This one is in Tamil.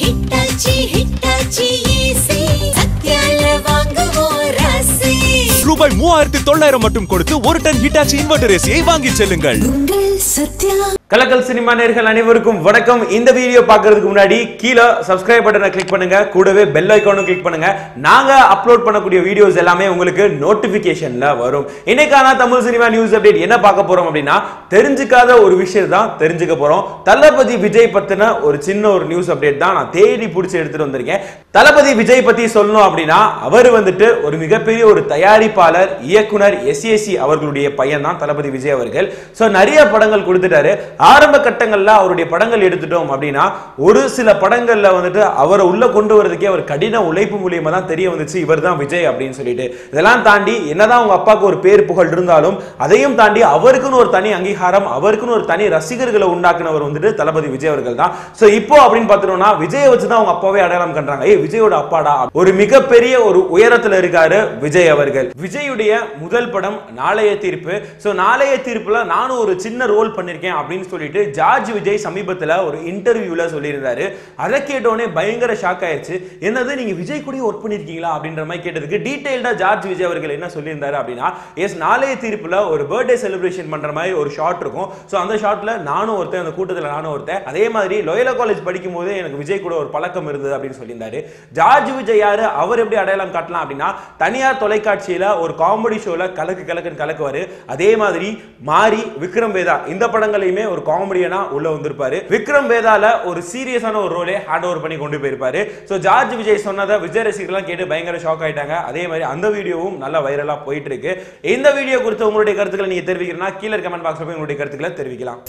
ஹிட்டாச்சி ஹிட்டாச்சி ஏசி சத்யால வாங்குவோம் ராசி. ரூபாய் மூவாயிரத்தி தொள்ளாயிரம் மட்டும் கொடுத்து ஒரு டன் ஹிட்டாச்சி இன்வெர்டர் ஏசியை வாங்கிச் செல்லுங்கள். கலக்கல் சினிமா நேர்கள் அனைவருக்கும் வணக்கம். இந்த வீடியோ பார்க்கறதுக்கு முன்னாடி கீழே சப்ஸ்கிரைப் பட்டனை கிளிக் பண்ணுங்க. கூடவே பெல் ஐக்கானும் கிளிக் பண்ணுங்க. நாங்க அப்லோட் பண்ணக்கூடிய வீடியோஸ் எல்லாமே உங்களுக்கு நோட்டிபிகேஷன்ல வரும். இன்னைக்கான தமிழ் சினிமா நியூஸ் அப்டேட் என்ன பார்க்க போறோம் அப்படின்னா தெரிஞ்சுக்காத ஒரு விஷயம் தான் தெரிஞ்சுக்க போறோம். தளபதி விஜய் பத்தின ஒரு சின்ன ஒரு நியூஸ் அப்டேட் தான் நான் தேடி பிடிச்சி எடுத்துட்டு வந்திருக்கேன். தளபதி விஜய் பத்தி சொல்லணும் அப்படின்னா அவர் வந்துட்டு ஒரு மிகப்பெரிய ஒரு தயாரிப்பாளர் இயக்குனர் எஸ்ஏசி அவர்களுடைய பையன் தான் தளபதி விஜய் அவர்கள். ஸோ நிறைய படங்கள் படங்கள் கொடுத்துட்டாரு. ஆரம்ப கட்டங்கள்ல அவருடைய படங்கள் எடுத்துட்டோம் அப்படின்னா ஒரு சில படங்கள்ல வந்துட்டு அவரை உள்ள கொண்டு வரதுக்கே அவர் கடின உழைப்பு மூலியமா தான் தெரிய வந்துச்சு இவர் தான் விஜய் அப்படின்னு சொல்லிட்டு. இதெல்லாம் தாண்டி என்னதான் உங்க அப்பாவுக்கு ஒரு பேர் புகழ் இருந்தாலும் அதையும் தாண்டி அவருக்குன்னு ஒரு தனி அங்கீகாரம் அவருக்குன்னு ஒரு தனி ரசிகர்களை உண்டாக்குனவர் வந்துட்டு தளபதி விஜய் அவர்கள் தான். சோ இப்போ அப்படின்னு பார்த்தோம்னா விஜயை வச்சு தான் அவங்க அப்பாவே அடையாளம் கண்டாங்க ஏ விஜயோட அப்பாடா? ஒரு மிகப்பெரிய ஒரு உயரத்துல இருக்காரு விஜய் அவர்கள். விஜயுடைய முதல் படம் நாளைய தீர்ப்பு. சோ நாளைய தீர்ப்புல நானும் ஒரு சின்ன ரோல் பண்ணிருக்கேன் அப்படின்னு சொல்லிட்டு ஜார்ஜ் விஜய் சமீபத்துல ஒரு இன்டர்வியூல சொல்லியிருந்தாரு. அதை கேட்டோடனே பயங்கர ஷாக் ஆயிடுச்சு என்னது நீங்க விஜய் கூட ஒர்க் பண்ணிருக்கீங்களா? அப்படின்ற மாதிரி கேட்டதுக்கு டீட்டெயில்டாக ஜார்ஜ் விஜய் அவர்கள் என்ன சொல்லியிருந்தாரு அப்படின்னா எஸ் நாளைய தீர்ப்புல ஒரு பர்த்டே செலிப்ரேஷன் பண்ற மாதிரி ஒரு ஷாட் இருக்கும். ஸோ அந்த ஷாட்டில் நானும் ஒருத்தன் அந்த கூட்டத்தில் நானும் ஒருத்தன். அதே மாதிரி லோயலா காலேஜ் படிக்கும் போதே எனக்கு விஜய் கூட ஒரு பழக்கம் இருந்தது அப்படின்னு சொல்லியிருந்தாரு. ஜார்ஜ் விஜய் யாரு? அவர் எப்படி அடையாளம் காட்டலாம் அப்படின்னா தனியார் தொலைக்காட்சியில ஒரு காமெடி ஷோல கலக்கு கலக்குன்னு கலக்குவாரு. அதே மாதிரி மாரி விக்ரம் வேதா இந்த படங்களையுமே ஒரு காமெடியனா உள்ள வந்திருப்பாரு. விக்ரம் வேதால ஒரு சீரியஸான ஒரு ரோலே ஹேண்ட் ஓவர் பண்ணி கொண்டு போயிருப்பாரு. ஸோ ஜார்ஜ் விஜய் சொன்னதை விஜய் ரசிகர்லாம் கேட்டு பயங்கர ஷாக் ஆயிட்டாங்க. அதே மாதிரி அந்த வீடியோவும் நல்லா வைரலா போயிட்டு இருக்கு இந்த வீடியோ குறித்து உங்களுடைய கருத்துக்களை நீங்க தெரிவிக்கிறனா கீழே கமெண்ட் பாக்ஸ் போய் உங்களுடைய கருத்துக்களை தெரிவிக்கலாம்.